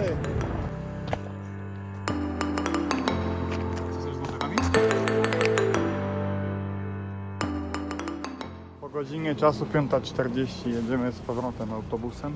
ty. Po godzinie czasu 5.40 jedziemy z powrotem autobusem,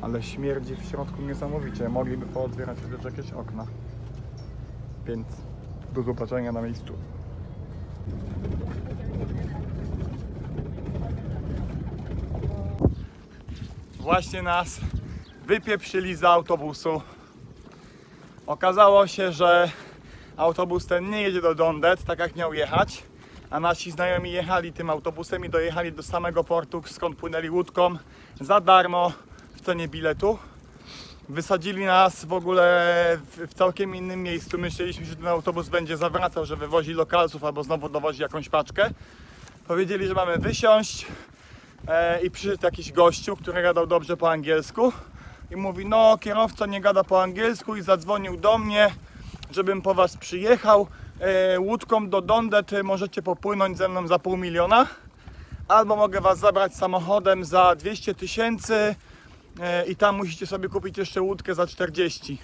ale śmierdzi w środku niesamowicie. Mogliby pootwierać chociaż jakieś okna. Więc do zobaczenia na miejscu. Właśnie nas wypieprzyli z autobusu. Okazało się, że autobus ten nie jedzie do Dondet, tak jak miał jechać, a nasi znajomi jechali tym autobusem i dojechali do samego portu, skąd płynęli łódką za darmo w cenie biletu. Wysadzili nas w ogóle w, całkiem innym miejscu. Myśleliśmy, że ten autobus będzie zawracał, że wywozi lokalców albo znowu dowozi jakąś paczkę. Powiedzieli, że mamy wysiąść e, i przyszedł jakiś gościu, który gadał dobrze po angielsku i mówi, no kierowca nie gada po angielsku i zadzwonił do mnie, żebym po was przyjechał e, łódką do Dondet, e, możecie popłynąć ze mną za pół miliona albo mogę was zabrać samochodem za 200 tysięcy e, i tam musicie sobie kupić jeszcze łódkę za 40.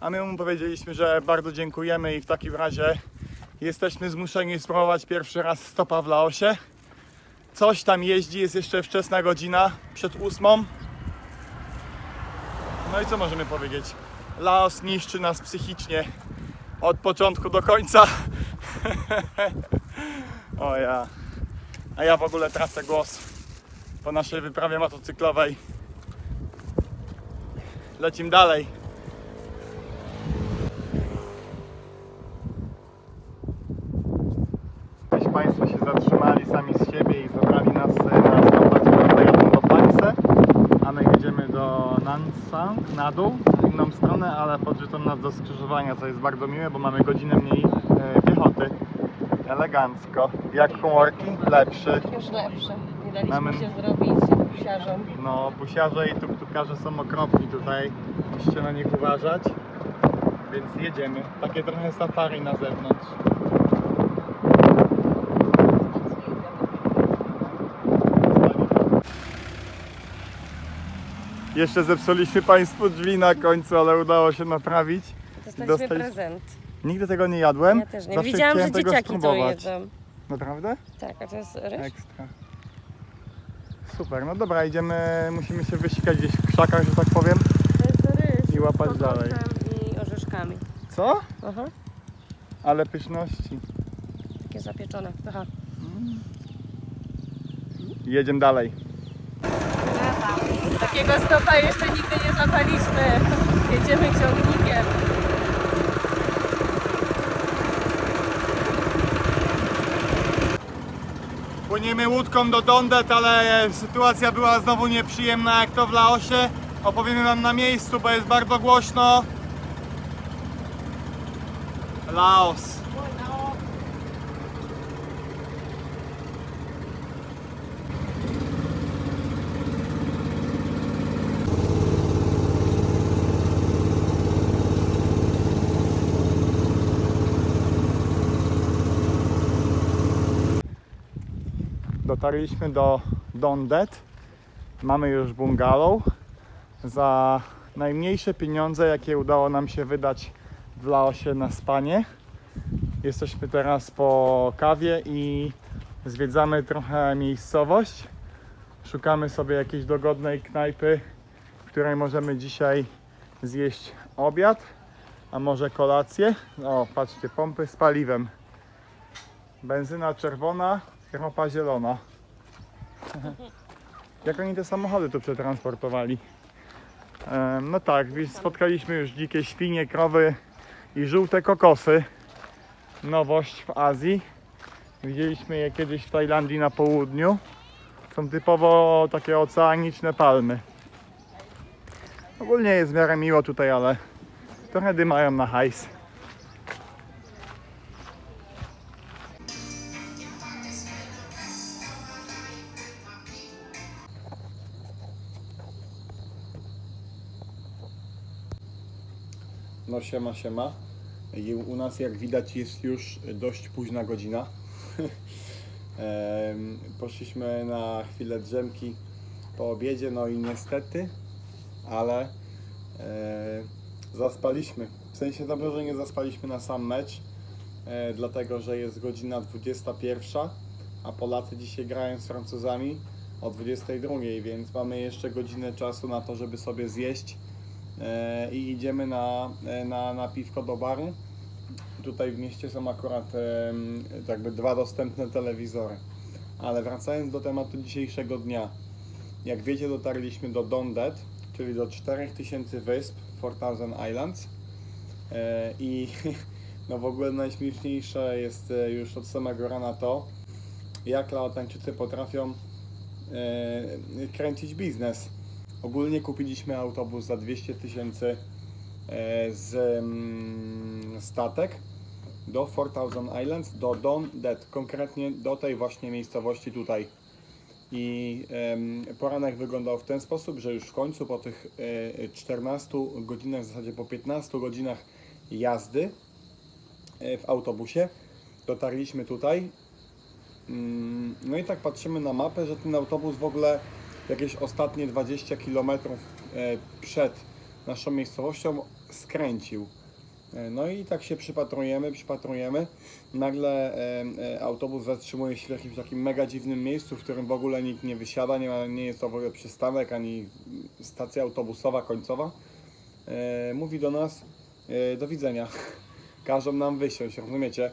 A my mu powiedzieliśmy, że bardzo dziękujemy i w takim razie jesteśmy zmuszeni spróbować pierwszy raz stopa w Laosie. Coś tam jeździ, jest jeszcze wczesna godzina, przed ósmą. No i co możemy powiedzieć? Laos niszczy nas psychicznie od początku do końca. o ja. A ja w ogóle tracę głos po naszej wyprawie motocyklowej. Lecim dalej. Gdzieś Państwo się zatrzymali sami z siebie i zabrali nas e, na stopach, które jadą do Pańce, a my jedziemy do Nansang na dół, w inną stronę, ale podrzucą nas do skrzyżowania, co jest bardzo miłe, bo mamy godzinę mniej e, piechoty. Elegancko. Jak komórki? Lepszy. Już lepsze. Nie daliśmy Mamy- się zrobić psiarzom. No, busiarze i tuktukarze są okropni tutaj. Musicie na nich uważać. Więc jedziemy. Takie trochę safari na zewnątrz. Jeszcze zepsuliśmy Państwu drzwi na końcu, ale udało się naprawić. Dostaliśmy Dostaliśmy- prezent. Nigdy tego nie jadłem. Ja też nie. Zawsze Widziałam, że dzieciaki to jedzą. Naprawdę? Tak, a to jest ryż? Ekstra. Super, no dobra, idziemy, musimy się wysikać gdzieś w krzakach, że tak powiem. To jest ryż I łapać z dalej. kokosem i orzeszkami. Co? Aha, Ale pyszności. takie zapieczone. Aha. Jedziemy dalej. Takiego stopa jeszcze nigdy nie zapaliśmy. Jedziemy ciągnikiem. Płyniemy łódką do Dondet, ale sytuacja była znowu nieprzyjemna jak to w Laosie. Opowiemy wam na miejscu, bo jest bardzo głośno. Laos. Dotarliśmy do Dondet. Mamy już bungalow. Za najmniejsze pieniądze, jakie udało nam się wydać w Laosie na spanie. Jesteśmy teraz po kawie i zwiedzamy trochę miejscowość. Szukamy sobie jakiejś dogodnej knajpy, w której możemy dzisiaj zjeść obiad, a może kolację. O, patrzcie, pompy z paliwem. Benzyna czerwona, ropa zielona. Jak oni te samochody tu przetransportowali? No tak, spotkaliśmy już dzikie świnie, krowy i żółte kokosy. Nowość w Azji. Widzieliśmy je kiedyś w Tajlandii na południu. Są typowo takie oceaniczne palmy. Ogólnie jest w miarę miło tutaj, ale trochę dymają na hajs. No siema, siema. I U nas jak widać jest już dość późna godzina. Poszliśmy na chwilę drzemki po obiedzie, no i niestety, ale E, zaspaliśmy. W sensie dobrze, że nie zaspaliśmy na sam mecz, e, dlatego że jest godzina 21, a Polacy dzisiaj grają z Francuzami o 22, więc mamy jeszcze godzinę czasu na to, żeby sobie zjeść i idziemy na, e, na, na piwko do baru. Tutaj w mieście są akurat jakby dwa dostępne telewizory. Ale wracając do tematu dzisiejszego dnia. Jak wiecie, dotarliśmy do Dondet, czyli do 4000 wysp, 4000 Islands. E, I no w ogóle najśmieszniejsze jest e, już od samego rana to, jak Laotańczycy potrafią e, kręcić biznes. Ogólnie kupiliśmy autobus za 200 tysięcy e, z mm, statek do 4000 Islands, do Don Det, konkretnie do tej właśnie miejscowości tutaj. I poranek wyglądał w ten sposób, że już w końcu po tych e, 14 godzinach, w zasadzie po 15 godzinach jazdy e, w autobusie dotarliśmy tutaj. Mm, No i tak patrzymy na mapę, że ten autobus w ogóle jakieś ostatnie 20 km przed naszą miejscowością skręcił. E, No i tak się przypatrujemy, przypatrujemy. Nagle e, e, autobus zatrzymuje się w jakimś takim mega dziwnym miejscu, w którym w ogóle nikt nie wysiada, nie, ma, nie jest to w ogóle przystanek ani stacja autobusowa końcowa. E, mówi do nas e, do widzenia. Każą nam wysiąść, rozumiecie?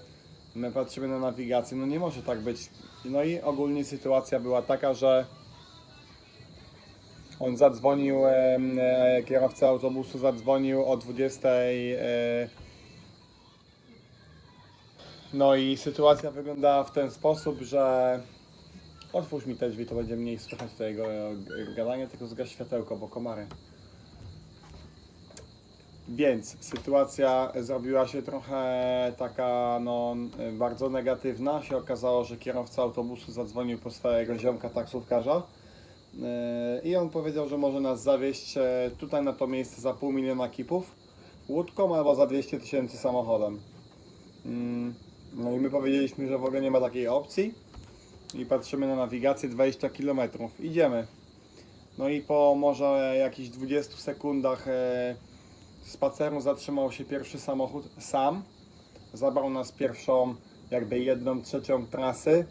My patrzymy na nawigację, no nie może tak być. No i ogólnie sytuacja była taka, że on zadzwonił, e, kierowca autobusu zadzwonił o 20. E, no i sytuacja wyglądała w ten sposób, że otwórz mi te drzwi, to będzie mniej słychać tego e, gadania, tylko zgaś światełko, bo komary. Więc sytuacja zrobiła się trochę taka no, bardzo negatywna. Się okazało, że kierowca autobusu zadzwonił po swojego ziomka taksówkarza. E, I on powiedział, że może nas zawieźć e, tutaj na to miejsce za pół miliona kipów łódką albo za 200 tysięcy samochodem. Mm, No i my powiedzieliśmy, że w ogóle nie ma takiej opcji. I patrzymy na nawigację 20 km. Idziemy. No i po może jakichś 20 sekundach e, spaceru zatrzymał się pierwszy samochód sam. Zabrał nas pierwszą, jakby jedną trzecią trasy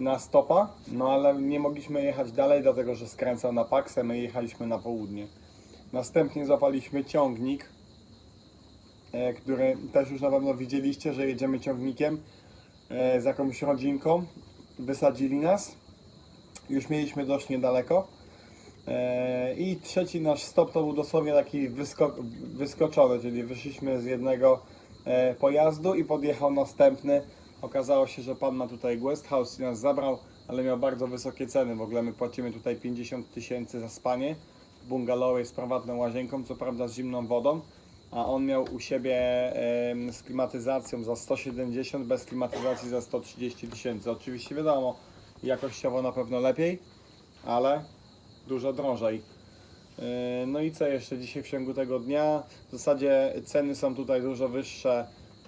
na stopa, no ale nie mogliśmy jechać dalej, dlatego że skręcał na Paksę, my jechaliśmy na południe. Następnie złapaliśmy ciągnik, e, który też już na pewno widzieliście, że jedziemy ciągnikiem e, z jakąś rodzinką. Wysadzili nas, już mieliśmy dość niedaleko. E, I trzeci nasz stop to był dosłownie taki wysko wyskoczony, czyli wyszliśmy z jednego pojazdu i podjechał następny. Okazało się, że pan ma tutaj guest house i nas zabrał, ale miał bardzo wysokie ceny. W ogóle my płacimy tutaj 50 tysięcy za spanie w bungalowie z prywatną łazienką, co prawda z zimną wodą, a on miał u siebie z klimatyzacją za 170, bez klimatyzacji za 130 tysięcy. Oczywiście wiadomo, jakościowo na pewno lepiej, ale dużo drożej. Yy, No i co jeszcze dzisiaj w ciągu tego dnia? W zasadzie ceny są tutaj dużo wyższe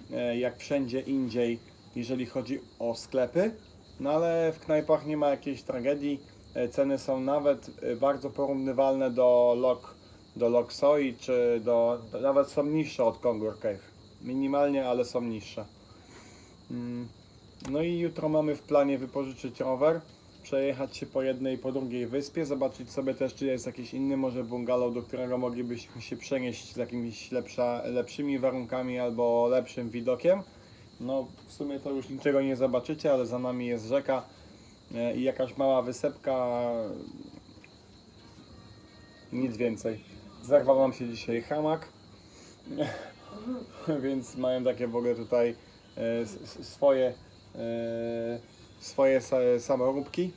yy, jak wszędzie indziej, jeżeli chodzi o sklepy. No ale w knajpach nie ma jakiejś tragedii. Yy, Ceny są nawet yy, bardzo porównywalne do Lok, do Lok Soi, czy do, nawet są niższe od Kongur Cave. Minimalnie, ale są niższe. Mm, No i jutro mamy w planie wypożyczyć rower, przejechać się po jednej i po drugiej wyspie, zobaczyć sobie też, czy jest jakiś inny może bungalow, do którego moglibyśmy się przenieść z jakimiś lepsza, lepszymi warunkami albo lepszym widokiem. No w sumie to już niczego nie zobaczycie, ale za nami jest rzeka e, i jakaś mała wysepka, nic więcej. Zerwał nam się dzisiaj hamak, więc mają takie w ogóle tutaj e, swoje e, swoje sa- samoróbki.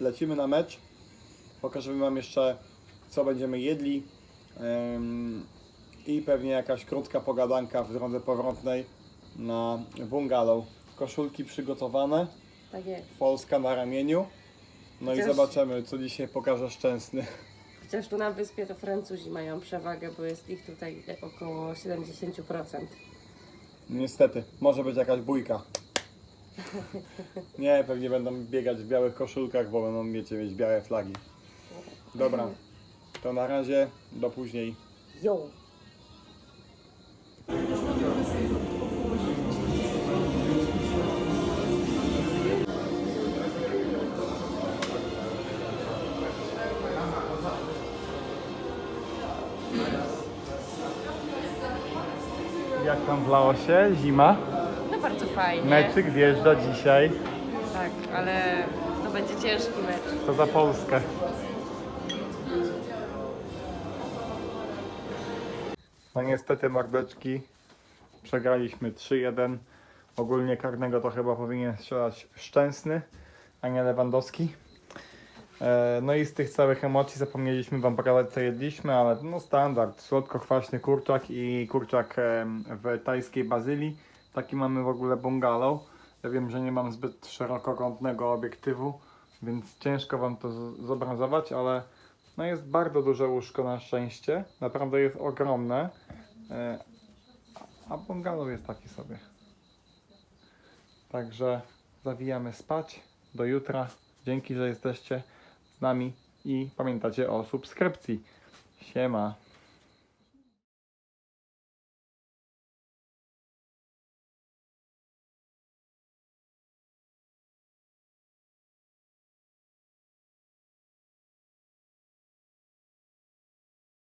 Lecimy na mecz. Pokażemy Wam jeszcze, co będziemy jedli. I pewnie jakaś krótka pogadanka w drodze powrotnej na bungalow. Koszulki przygotowane, Tak jest. Polska na ramieniu. No i Chociaż- zobaczymy, co dzisiaj pokaże Szczęsny. Chociaż tu na wyspie to Francuzi mają przewagę, bo jest ich tutaj około 70%. Niestety, może być jakaś bójka. Nie, pewnie będą biegać w białych koszulkach, bo będą, wiecie, mieć białe flagi. Dobra, To na razie, do później. Jo! Jak tam w Laosie? Zima? No bardzo fajnie. Meczyk wjeżdża dzisiaj. Tak, ale to będzie ciężki mecz. To za Polskę. No niestety mordeczki. Przegraliśmy 3-1. Ogólnie karnego to chyba powinien strzelać Szczęsny, a nie Lewandowski. E, No i z tych całych emocji zapomnieliśmy Wam pokazać co jedliśmy, ale no standard. Słodko-kwaśny kurczak i kurczak w tajskiej bazylii. Taki mamy w ogóle bungalow. Ja wiem, że nie mam zbyt szerokokątnego obiektywu, więc ciężko Wam to zobrazować, ale no jest bardzo duże łóżko na szczęście. Naprawdę jest ogromne. E, A bungalow jest taki sobie. Także zawijamy spać. Do jutra. Dzięki, że jesteście z nami i pamiętacie o subskrypcji. Siema.